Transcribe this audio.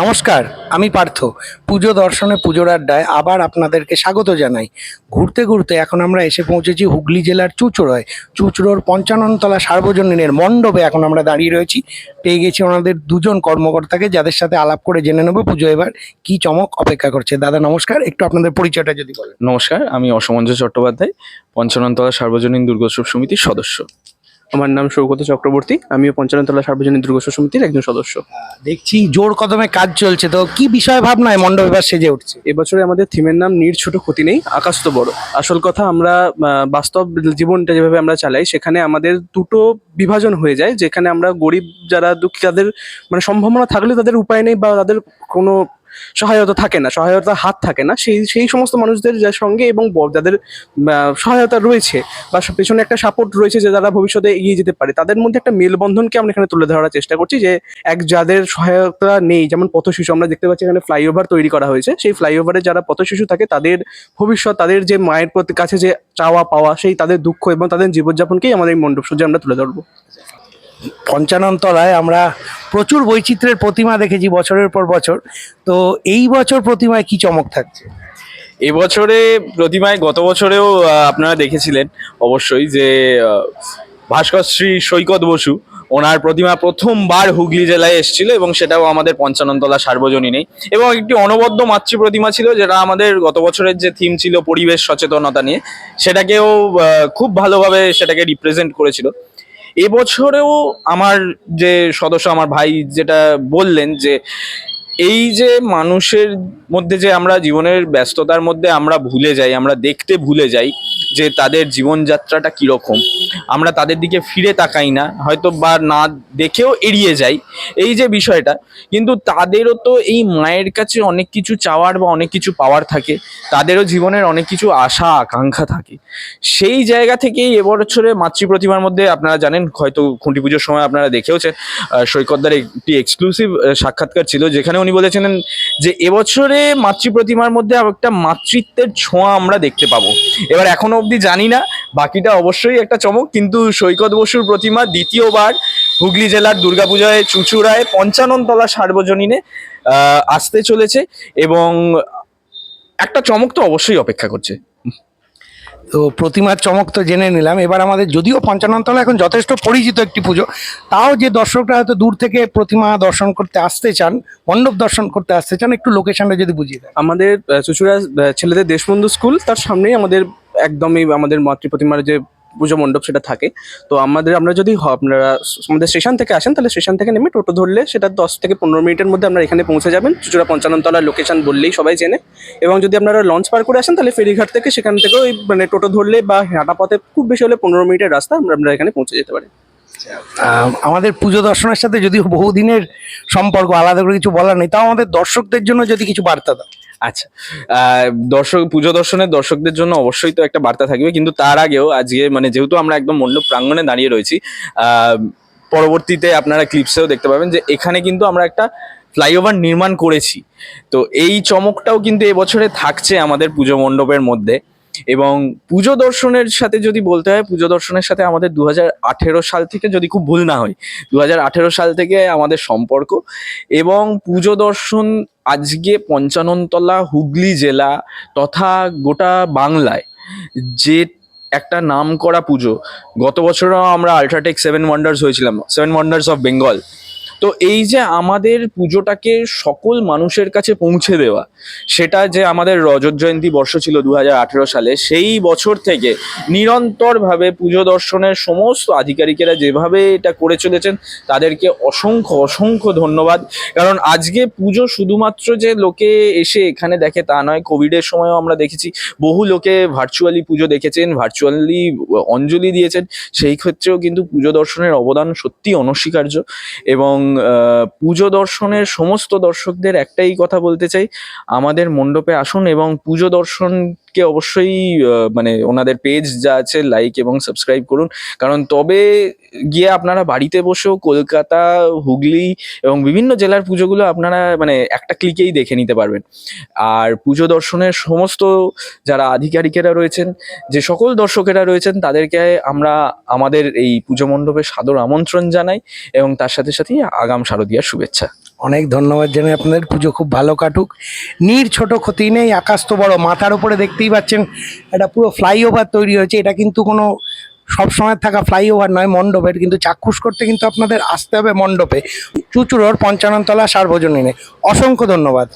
নমস্কার, আমি পার্থ। পুজো দর্শনে পুজোর আড্ডায় আবার আপনাদেরকে স্বাগত জানাই। ঘুরতে ঘুরতে এখন আমরা এসে পৌঁছেছি হুগলি জেলার চুচড়োয়। চুচড়োর পঞ্চাননতলা সার্বজনীনের মণ্ডপে এখন আমরা দাঁড়িয়ে রয়েছি। পেয়ে গেছি ওনাদের দুজন কর্মকর্তাকে, যাদের সাথে আলাপ করে জেনে নেব পুজো এবার কি চমক অপেক্ষা করছে। দাদা, নমস্কার। একটু আপনাদের পরিচয়টা যদি বলেন। নমস্কার, আমি অসমঞ্জ চট্টোপাধ্যায়, পঞ্চাননতলা সার্বজনীন দুর্গোৎসব সমিতির সদস্য। আমার নাম সৌগত চক্রবর্তী আমিও পঞ্চানতলা সার্বজনীন দুর্গোৎসব সমিতির একজন সদস্য। দেখছি জোর কদমে কাজ চলছে তো কি বিষয় ভাবনায় মণ্ডপ এবার সেজে উঠছে? এবছরে আমাদের থিমের নাম নির ছোট ক্ষতি নেই আকাশ তো বড়। আসল কথা আমরা বাস্তব জীবনটা যেভাবে আমরা চালাই সেখানে আমাদের দুটো বিভাজন হয়ে যায় যেখানে আমরা গরিব যারা দুঃখী তাদের মানে সম্ভাবনা থাকলে তাদের উপায় নেই বা তাদের কোনো সহায়তা থাকে না সহায়তা হাত থাকে না, সেই সেই সমস্ত মানুষদের যার সঙ্গে এবং যাদের সহায়তা রয়েছে বা পেছনে একটা সাপোর্ট রয়েছে যে যারা ভবিষ্যতে এগিয়ে যেতে পারে, তাদের মধ্যে একটা মেলবন্ধনকে আমরা এখানে তুলে ধরার চেষ্টা করছি যে এক, যাদের সহায়তা নেই, যেমন পথ শিশু আমরা দেখতে পাচ্ছি এখানে ফ্লাইওভার তৈরি করা হয়েছে, সেই ফ্লাইওভারে যারা পথ শিশু থাকে, তাদের ভবিষ্যৎ, তাদের যে মায়ের প্রতি কাছে যে চাওয়া পাওয়া, সেই তাদের দুঃখ এবং তাদের জীবনযাপনকেই আমাদের এই মণ্ডপ সজ্জা আমরা তুলে ধরবো। পঞ্চাননতলায় আমরা প্রচুর বৈচিত্র্যের প্রতিমা দেখেছি বছরের পর বছর। তো এই বছর প্রতিমায় কি চমক থাকছে? এবছরে প্রতিমায় গত বছরেও আপনারা দেখেছিলেন অবশ্যই যে আহ, ভাস্কর শ্রী সৈকত বসু ওনার প্রতিমা প্রথমবার হুগলি জেলায় এসেছিল এবং সেটাও আমাদের পঞ্চাননতলা সার্বজনীনেই। এবং একটি অনবদ্য মাতৃ প্রতিমা ছিল যেটা আমাদের গত বছরের যে থিম ছিল পরিবেশ সচেতনতা নিয়ে সেটাকেও খুব ভালোভাবে সেটাকে রিপ্রেজেন্ট করেছিল। এবছরেও আমার যে সদস্য, আমার ভাই যেটা বললেন যে এই যে মানুষের মধ্যে যে আমরা জীবনের ব্যস্ততার মধ্যে আমরা ভুলে যাই, আমরা দেখতে ভুলে যাই যে তাদের জীবনযাত্রাটা কীরকম। আমরা তাদের দিকে ফিরে তাকাই না, হয়তো বা না দেখেও এড়িয়ে যাই, এই যে বিষয়টা। কিন্তু তাদেরও তো এই মায়ের কাছে অনেক কিছু চাওয়ার বা অনেক কিছু পাওয়ার থাকে, তাদেরও জীবনের অনেক কিছু আশা, আকাঙ্ক্ষা থাকে। সেই জায়গা থেকেই এবছরে মাতৃ প্রতিমার মধ্যে আপনারা জানেন, হয়তো খুঁটি পুজোর সময় আপনারা দেখেওছেন সৈকতদার একটি এক্সক্লুসিভ সাক্ষাৎকার ছিল, যেখানে উনি বলেছিলেন যে এবছরে মাতৃ প্রতিমার মধ্যে একটা মাতৃত্বের ছোঁয়া আমরা দেখতে পাবো। এবার এখনও অবধি জানি না। বাকিটা অবশ্যই একটা চমক। কিন্তু সৈকত বসুর প্রতিমা দ্বিতীয়বার হুগলি জেলার দুর্গাপূজায় চুচুড়ায় পঞ্চাননতলা সার্বজনীনে আসতে চলেছে এবং একটা চমক তো অবশ্যই অপেক্ষা করছে। তো প্রতিমার চমক তো জেনে নিলাম। এবার আমাদের যদিও পঞ্চাননতলা এখন যথেষ্ট পরিচিত একটি পুজো তাও যে দর্শকরা হয়তো দূর থেকে প্রতিমা দর্শন করতে আসতে চান মণ্ডপ দর্শন করতে আসতে চান একটু লোকেশনটা যদি বুঝিয়ে দেন। আমাদের চুচুড়া ছেলেদের দেশবন্ধু স্কুল তার সামনেই আমাদের একদমই আমাদের মাতৃ প্রতিমার যে পুজো মণ্ডপ সেটা থাকে। তো আমাদের, আমরা যদি আপনারা আমাদের স্টেশন থেকে আসেন, তাহলে স্টেশন থেকে নেমে টোটো ধরলে সেটা দশ থেকে পনেরো মিনিটের মধ্যে আপনারা এখানে পৌঁছে যাবেন। চুচুড়া পঞ্চাননতলার লোকেশন বললেই সবাই চেনে। এবং যদি আপনারা লঞ্চ পার করে আসেন, তাহলে ফেরিঘাট থেকে সেখান থেকে ওই মানে টোটো ধরলে বা হাঁটা পথে খুব বেশি হলে পনেরো মিনিটের রাস্তা আমরা আমরা এখানে পৌঁছে যেতে পারি। আমাদের পুজো দর্শনের সাথে যদিও বহুদিনের সম্পর্ক, আলাদা করে কিছু বলার নেই, তাও আমাদের দর্শকদের জন্য যদি কিছু বার্তা দাও। আচ্ছা দর্শক, পুজো দর্শনের দর্শকদের জন্য অবশ্যই তো একটা বার্তা থাকবে, কিন্তু তার আগেও আজকে মানে যেহেতু আমরা একদম মণ্ডপ প্রাঙ্গণে দাঁড়িয়ে রয়েছি পরবর্তীতে আপনারা ক্লিপসেও দেখতে পাবেন যে এখানে কিন্তু আমরা একটা ফ্লাইওভার নির্মাণ করেছি। তো এই চমকটাও কিন্তু এবছরে থাকছে আমাদের পুজো মণ্ডপের মধ্যে। এবং পুজো দর্শনের সাথে যদি বলতে হয়, পুজো দর্শনের সাথে আমাদের দুহাজার আঠেরো সাল থেকে যদি খুব ভুল না হয়, দুহাজার আঠেরো সাল থেকে আমাদের সম্পর্ক এবং পুজো দর্শন আজকে পঞ্চাননতলা হুগলি জেলা তথা গোটা বাংলায় যে একটা নাম করা পুজো, গত বছরও আমরা আলট্রাটেক সেভেন ওয়ান্ডার্স হয়েছিলাম সেভেন ওয়ান্ডার্স অফ বেঙ্গল তো এই যে আমাদের পুজোটাকে সকল মানুষের কাছে পৌঁছে দেওয়া, সেটা যে আমাদের রজত জয়ন্তী বর্ষ ছিল দু হাজার আঠেরো সালে, সেই বছর থেকে নিরন্তরভাবে পুজো দর্শনের সমস্ত আধিকারিকেরা যেভাবে এটা করে চলেছেন, তাদেরকে অসংখ্য অসংখ্য ধন্যবাদ। কারণ আজকে পুজো শুধুমাত্র যে লোকে এসে এখানে দেখে তা নয়, কোভিডের সময়ও আমরা দেখেছি, বহু লোকে ভার্চুয়ালি পুজো দেখেছেন, ভার্চুয়ালি অঞ্জলি দিয়েছেন, সেই ক্ষেত্রেও কিন্তু পুজো দর্শনের অবদান সত্যি অনস্বীকার্য এবং পুজো দর্শনের সমস্ত দর্শকদের একটাই কথা বলতে চাই। আমাদের মণ্ডপে আসুন এবং পুজো দর্শনকে অবশ্যই মানে ওনাদের পেজ যা আছে লাইক এবং সাবস্ক্রাইব করুন। কারণ তবে গিয়ে আপনারা বাড়িতে বসেও কলকাতা, হুগলি এবং বিভিন্ন জেলার পুজোগুলো আপনারা মানে একটা ক্লিকেই দেখে নিতে পারবেন। আর পুজো দর্শনের সমস্ত যারা আধিকারিকেরা রয়েছেন, যে সকল দর্শকেরা রয়েছেন, তাদেরকে আমরা আমাদের এই পুজো মণ্ডপে সাদর আমন্ত্রণ জানাই এবং তার সাথে সাথেই আগাম শারদীয়ার শুভেচ্ছা। অনেক ধন্যবাদ জানাই আপনাদের। পুজো খুব ভালো কাটুক। নীর ছোট ক্ষতি নেই, আকাশ তো বড়। মাথার উপরে দেখতেই পাচ্ছেন এটা পুরো ফ্লাইওভার তৈরি হয়েছে। এটা কিন্তু কোনো সবসময় থাকা ফ্লাইওভার নয়, মণ্ডপের। কিন্তু চাক্ষুষ করতে কিন্তু আপনাদের আসতে হবে মণ্ডপে। চুচুরোর পঞ্চাননতলা সার্বজনীনে। অসংখ্য ধন্যবাদ।